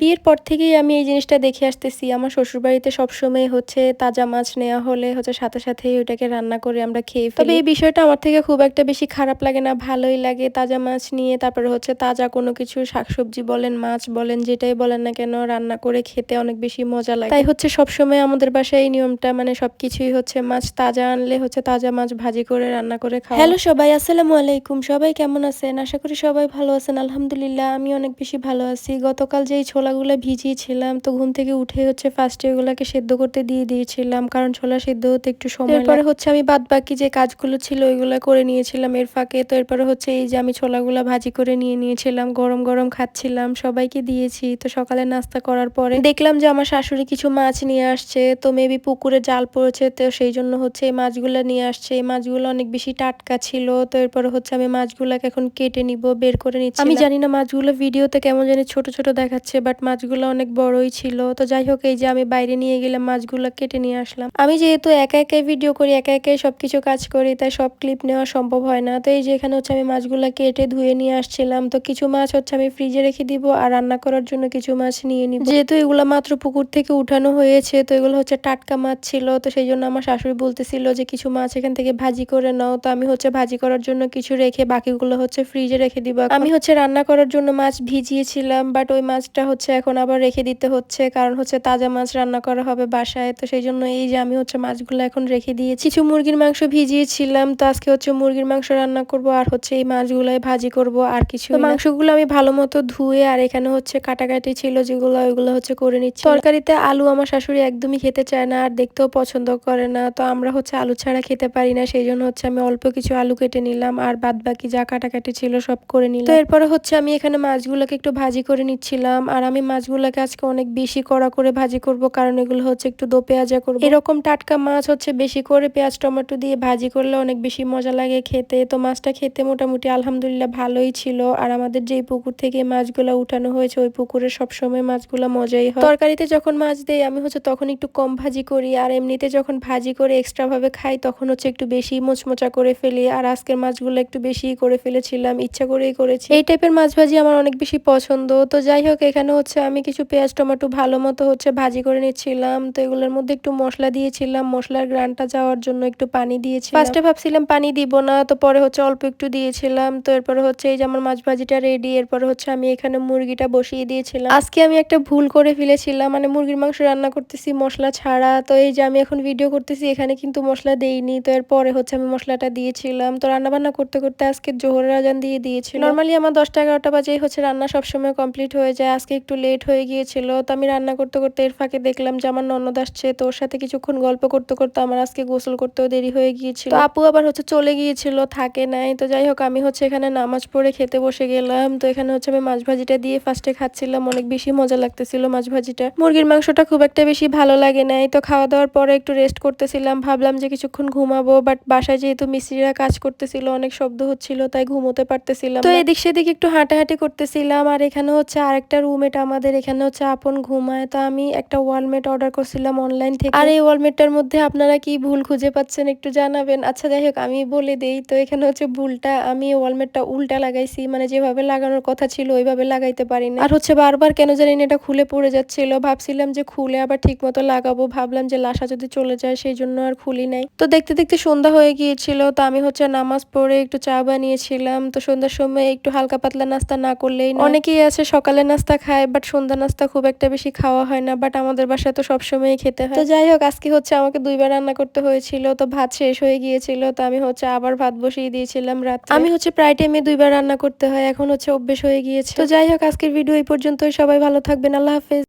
বিয়ের পর থেকেই আমি এই জিনিসটা দেখে আসতেছি। আমার শ্বশুরবাড়িতে সবসময় হচ্ছে তাজা মাছ নেওয়া হলে হচ্ছে সাথে সাথেই ওইটাকে রান্না করে আমরা খেয়ে ফেলি। তবে এই বিষয়টা আমার থেকে খুব একটা বেশি খারাপ লাগে না ভালোই লাগে তাজা মাছ নিয়ে তারপরে হচ্ছে তাজা কোনো কিছু শাকসবজি বলেন মাছ বলেন যেটাই বলেন না কেন রান্না করে খেতে অনেক বেশি মজা লাগে। তাই হচ্ছে সবসময় আমাদের বাসায় এই নিয়মটা মানে সবকিছুই হচ্ছে মাছ তাজা আনলে হচ্ছে তাজা মাছ ভাজি করে রান্না করে খাওয়া। হ্যালো সবাই আসসালামু আলাইকুম। সবাই কেমন আছেন? আশা করি সবাই ভালো আছেন। আলহামদুলিল্লাহ আমি অনেক বেশি ভালো আছি। গতকাল যেই ছোলাগুলো ভিজিয়েছিলাম তো ঘুম থেকে উঠে হচ্ছে ফার্স্টে ওগুলাকে সেদ্ধ করতে দিয়ে দিয়েছিলাম কারণ ছোলা সেদ্ধ হতে একটু সময় এরপরে হচ্ছে আমি বাদ বাকি যে কাজগুলো ছিল ওইগুলো করে নিয়েছিলাম এর ফাঁকে তো এরপরে হচ্ছে এই যে আমি ছোলাগুলো ভাজি করে নিয়ে নিয়েছিলাম গরম গরম খাচ্ছিলাম সবাইকে দিয়েছি তো সকালে নাস্তা করার পরে দেখলাম যে আমার শাশুড়ি কিছু মাছ নিয়ে আসছে তো মেবি পুকুরে জাল পড়েছে তো সেই জন্য হচ্ছে এই মাছগুলো নিয়ে আসছে এই মাছগুলো অনেক বেশি টাটকা ছিল তো এরপরে হচ্ছে আমি মাছগুলোকে এখন কেটে নিব বের করে নিচ্ছি আমি জানি না মাছগুলো ভিডিওতে কেমন জানি ছোট ছোট দেখাচ্ছে বাট মাছগুলো অনেক বড়ই ছিল। তো যাই হোক, এই যে আমি বাইরে নিয়ে গেলাম মাছগুলো কেটে নিয়ে আসলাম। আমি যেহেতু একা একাই ভিডিও করি, একা একাই সবকিছু কাজ করি, তাই সব ক্লিপ নেওয়া সম্ভব হয় না। তো এই যে এখানে হচ্ছে আমি মাছগুলো কেটে ধুয়ে নিয়ে আসছিলাম। তো কিছু মাছ হচ্ছে আমি ফ্রিজে রেখে দিব আর রান্না করার জন্য কিছু মাছ নিয়ে নিব। যেহেতু এগুলো মাত্র পুকুর থেকে উঠানো হয়েছে, তো এগুলো হচ্ছে টাটকা মাছ ছিল। তো সেই জন্য আমার শাশুড়ি বলতেছিল যে, কিছু মাছ এখান থেকে ভাজি করে নাও। তো আমি হচ্ছে ভাজি করার জন্য কিছু রেখে বাকিগুলো হচ্ছে ফ্রিজে রেখে দিব। আমি হচ্ছে রান্না করার জন্য মাছ ভিজিয়েছিলাম বাট ওই মাছটা হচ্ছে এখন আবার রেখে দিতে হচ্ছে। কারণ হচ্ছে তাজা মাছ রান্না করা হবে বাসায়। তো সেই জন্য এই যে আমি হচ্ছে মাছগুলো এখন রেখে দিয়েছি। কিছু মুরগির মাংস ভিজিয়েছিলাম। তো আজকে হচ্ছে মুরগির মাংস রান্না করব আর হচ্ছে এই মাছগুলাই ভাজি করব আর কিছু মাংসগুলো আমি ভালো মতো ধুয়ে আর এখানে হচ্ছে কাটাকাটি ছিল যেগুলো ওইগুলো হচ্ছে করে নিচ্ছি। তরকারিতে আলু আমার শাশুড়ি একদমই খেতে চায় না আর দেখতেও পছন্দ করে না। তো আমরা হচ্ছে আলু ছাড়া খেতে পারি না। সেই জন্য হচ্ছে আমি অল্প কিছু আলু কেটে নিলাম আর বাদ বাকি যা কাটাকাটি ছিল সব করে নিলাম। তো এরপরে হচ্ছে আমি এখানে মাছগুলোকে একটু ভাজি করে নিচ্ছিলাম। আর আমি মাছগুলোকে আজকে অনেক বেশি কড়া করে ভাজি করব, কারণ এগুলো হচ্ছে একটু দো পেঁয়াজা করব। এরকম টাটকা মাছ হচ্ছে বেশি করে পেঁয়াজ, টমেটো দিয়ে ভাজি করলে অনেক বেশি মজা লাগে খেতে। তো মাছটা খেতে মোটামুটি আলহামদুলিল্লাহ ভালোই ছিল। আর আমাদের যেই পুকুর থেকে মাছগুলো উঠানো হয়েছে, ওই পুকুরে সবসময় মাছগুলো মজাই হয়। তরকারিতে যখন মাছ দেই, আমি হচ্ছে তখন একটু কম ভাজি করি। আর এমনিতে যখন ভাজি করে এক্সট্রা ভাবে খাই, তখন হচ্ছে একটু বেশি মোচমোচা করে ফেলি। আর আজকের মাছগুলো একটু বেশি করে ফেলেছিলাম, ইচ্ছা করেই করেছি। এই টাইপের মাছ ভাজি আমার অনেক বেশি পছন্দ। তো যাই হোক এখানে হচ্ছে আমি কিছু পেঁয়াজ টমেটো ভালো মতো হচ্ছে ভাজি করে নিচ্ছিলাম। তো এগুলোর মধ্যে একটু মশলা দিয়েছিলাম। মশলার গ্রানটা যাওয়ার জন্য একটু পানি দিয়েছি ফার্স্টে ভাবছিলাম পানি দিব না তো পরে হচ্ছে অল্প একটু দিয়েছিলাম। তো এরপরে হচ্ছে এই যে আমার মাছ ভাজিটা রেডি এরপরে হচ্ছে আমি এখানে মুরগিটা বসিয়ে দিয়েছিলাম। আজকে আমি একটা ভুল করে ফেলেছিলাম মানে মুরগির মাংস রান্না করতেছি মশলা ছাড়া। তো এই যে আমি এখন ভিডিও করতেছি এখানে কিন্তু মশলা দেইনি। তো এরপরে হচ্ছে আমি মশলাটা দিয়েছিলাম। তো রান্না বান্না করতে করতে আজকে জোহরের আজান দিয়ে দিয়েছিল। নর্মালি আমার দশটা এগারোটা বাজেই হচ্ছে রান্না সবসময় কমপ্লিট হয়ে যায়। আজকে একটু লেট হয়ে গিয়েছিল। তো আমি রান্না করতে করতে এর ফাঁকে দেখলাম যে আমার ননদ আসছে। তো ওর সাথে কিছুক্ষণ গল্প করতে করতে আমার আজকে গোসল করতেও দেরি হয়ে গিয়েছিল। আপু আবার হচ্ছে চলে গিয়েছিল থাকে নাই। তো যাই হোক আমি হচ্ছে এখানে নামাজ পড়ে খেতে বসে গেলাম। তো এখানে হচ্ছে আমি মাছ ভাজিটা দিয়ে ফার্স্টে খাচ্ছিলাম। অনেক বেশি মজা লাগতেছিল মাছ ভাজিটা। মুরগির মাংসটা খুব একটা বেশি ভালো লাগে নাই। তো খাওয়া দাওয়ার পরে একটু রেস্ট করতেছিলাম। ভাবলাম যে কিছুক্ষণ ঘুমাবো। বাট বাসায় যেহেতু মিস্ত্রিরা কাজ করতেছিল অনেক শব্দ হচ্ছিল তাই ঘুমোতে পারতেছিলাম তো এদিক সেদিক একটু হাঁটাহাঁটি করতেছিলাম। আর এখানে হচ্ছে আরেকটা রুমেট আমাদের এখানে হচ্ছে আপন ঘুমায় তো আমি একটা ওয়ালমেট অর্ডার করছিলাম অনলাইন থেকে। আর এই ওয়ালমেটটার মধ্যে আপনারা কি ভুল খুঁজে পাচ্ছেন একটু জানাবেন? আচ্ছা যাই হোক আমি বলে দেই তো এখানে হচ্ছে ভুলটা আমি ওয়ালমেটটা উল্টা লাগাইছি মানে যেভাবে লাগানোর কথা ছিল ওইভাবে লাগাইতে পারি না আর হচ্ছে বারবার কেন জানি না এটা খুলে পড়ে যাচ্ছিল ভাবছিলাম যে খুলে আবার ঠিক মতো লাগাবো ভাবলাম যে লাশা যদি চলে যায় সেই জন্য আর খুলি নাই। তো দেখতে দেখতে সন্ধ্যা হয়ে গিয়েছিল তো আমি হচ্ছে নামাজ পড়ে একটু চা বানিয়েছিলাম তো সন্ধ্যার সময় একটু হালকা পাতলা নাস্তা না করলেই অনেকেই আছে সকালে নাস্তা খায় বাট সন্ধ্যা নাস্তা খুব একটা বেশি খাওয়া হয় না বাট আমাদের বাসায় তো সবসময় খেতে হয়। তো যাই হোক আজকে হচ্ছে আমাকে দুইবার রান্না করতে হয়েছিল তো ভাত শেষ হয়ে গিয়েছিল তো আমি হচ্ছে আবার ভাত বসিয়ে দিয়েছিলাম রাত আমি হচ্ছে প্রায় টাইমে দুইবার রান্না করতে হয় এখন হচ্ছে অভ্যেস হয়ে গিয়েছে। তো যাই হোক আজকের ভিডিও এই পর্যন্তই সবাই ভালো থাকবেন আল্লাহ হাফেজ।